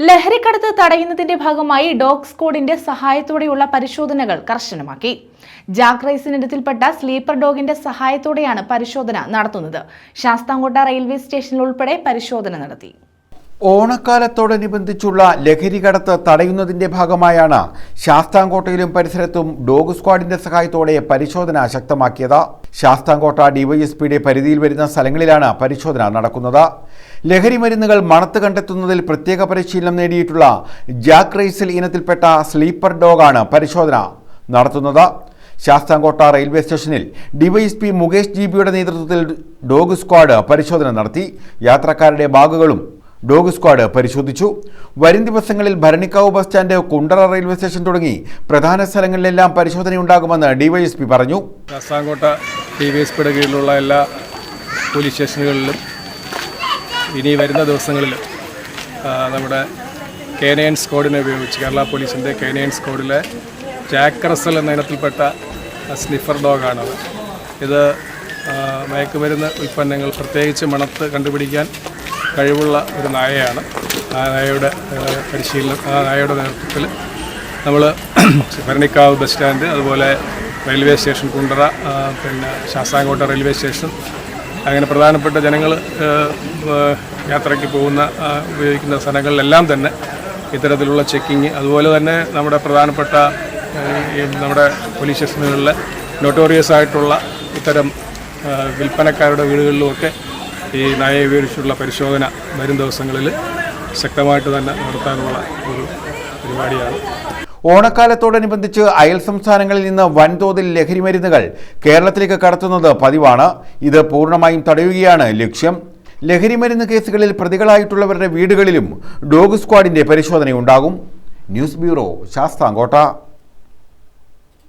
ലഹരിക്കടത്ത് തടയുന്നതിന്റെ ഭാഗമായി ഡോഗ് സ്ക്വാഡിന്റെ സഹായത്തോടെയുള്ള പരിശോധനകൾ കർശനമാക്കി. ജാക് റൈസിനിടത്തിൽപ്പെട്ട സ്ലീപ്പർ ഡോഗിന്റെ സഹായത്തോടെയാണ് പരിശോധന നടത്തുന്നത്. ശാസ്താംകോട്ട റെയിൽവേ സ്റ്റേഷനിൽ ഉൾപ്പെടെ പരിശോധന നടത്തി. ഓണക്കാലത്തോടനുബന്ധിച്ചുള്ള ലഹരി കടത്ത് തടയുന്നതിന്റെ ഭാഗമായാണ് ശാസ്താംകോട്ടയിലും പരിസരത്തും ഡോഗ് സ്ക്വാഡിന്റെ സഹായത്തോടെ പരിശോധന ശക്തമാക്കിയത്. ശാസ്താംകോട്ട ഡിവൈഎസ്പിയുടെ പരിധിയിൽ വരുന്ന സ്ഥലങ്ങളിലാണ് പരിശോധന നടക്കുന്നത്. ലഹരി മരുന്നുകൾ മണത്ത് കണ്ടെത്തുന്നതിൽ പ്രത്യേക പരിശീലനം നേടിയിട്ടുള്ള ജാക്ക് റൈസിൽ ഇനത്തിൽപ്പെട്ട സ്ലീപ്പർ ഡോഗാണ് പരിശോധന നടത്തുന്നത്. ശാസ്താംകോട്ട റെയിൽവേ സ്റ്റേഷനിൽ ഡിവൈഎസ്പി മുകേഷ് ജി ബിയുടെ നേതൃത്വത്തിൽ ഡോഗ് സ്ക്വാഡ് പരിശോധന നടത്തി. യാത്രക്കാരുടെ ബാഗുകളും ഡോഗ് സ്ക്വാഡ് പരിശോധിച്ചു. വരും ദിവസങ്ങളിൽ Bharanikkavu bus stand Kundara railway station തുടങ്ങി പ്രധാന സ്ഥലങ്ങളിലെല്ലാം പരിശോധനയുണ്ടാകുമെന്ന് ഡിവൈഎസ്പി പറഞ്ഞു. കാസാങ്കോട്ട ടി വി എസ് പിയുടെ കീഴിലുള്ള എല്ലാ പോലീസ് സ്റ്റേഷനുകളിലും ഇനി വരുന്ന ദിവസങ്ങളിൽ നമ്മുടെ കേനയൻ സ്ക്വാഡിനെ ഉപയോഗിച്ച് കേരള പോലീസിന്റെ കേനയൻ സ്ക്വാഡിലെ ജാക്രസൽ എന്ന ഇനത്തിൽപ്പെട്ട സ്നിഫർ ഡോഗാണത്. ഇത് മയക്കുമരുന്ന് ഉൽപ്പന്നങ്ങൾ പ്രത്യേകിച്ച് മണത്ത് കണ്ടുപിടിക്കാൻ കഴിവുള്ള ഒരു നായയാണ്. ആ നായയുടെ പരിശീലനം ആ നായയുടെ നേതൃത്വത്തിൽ നമ്മൾ ഭരണിക്കാവ് ബസ് സ്റ്റാൻഡ് അതുപോലെ റെയിൽവേ സ്റ്റേഷൻ കുണ്ടറ പിന്നെ ശാസ്താംകോട്ട റെയിൽവേ സ്റ്റേഷൻ അങ്ങനെ പ്രധാനപ്പെട്ട ജനങ്ങൾ യാത്രയ്ക്ക് പോകുന്ന ഉപയോഗിക്കുന്ന സ്ഥലങ്ങളിലെല്ലാം തന്നെ ഇത്തരത്തിലുള്ള ചെക്കിങ് അതുപോലെ തന്നെ നമ്മുടെ പ്രധാനപ്പെട്ട നമ്മുടെ പോലീസ് സ്റ്റേഷനുകളിലെ നോട്ടോറിയസ് ആയിട്ടുള്ള ഇത്തരം വിൽപ്പനക്കാരുടെ വീടുകളിലുമൊക്കെ ഈ നയ ഉപയോഗിച്ചുള്ള പരിശോധന വരും ദിവസങ്ങളിൽ ശക്തമായിട്ട് തന്നെ നടത്താനുള്ള ഒരു പരിപാടിയാണ്. ഓണക്കാലത്തോടനുബന്ധിച്ച് അയൽ സംസ്ഥാനങ്ങളിൽ നിന്ന് വൻതോതിൽ ലഹരി മരുന്നുകൾ കേരളത്തിലേക്ക് കടത്തുന്നത് പതിവാണ്. ഇത് പൂർണമായും തടയുകയാണ് ലക്ഷ്യം. ലഹരി മരുന്ന് കേസുകളിൽ പ്രതികളായിട്ടുള്ളവരുടെ വീടുകളിലും ഡോഗ് സ്ക്വാഡിന്റെ പരിശോധനയുണ്ടാകും. News bureau Sasthamkotta.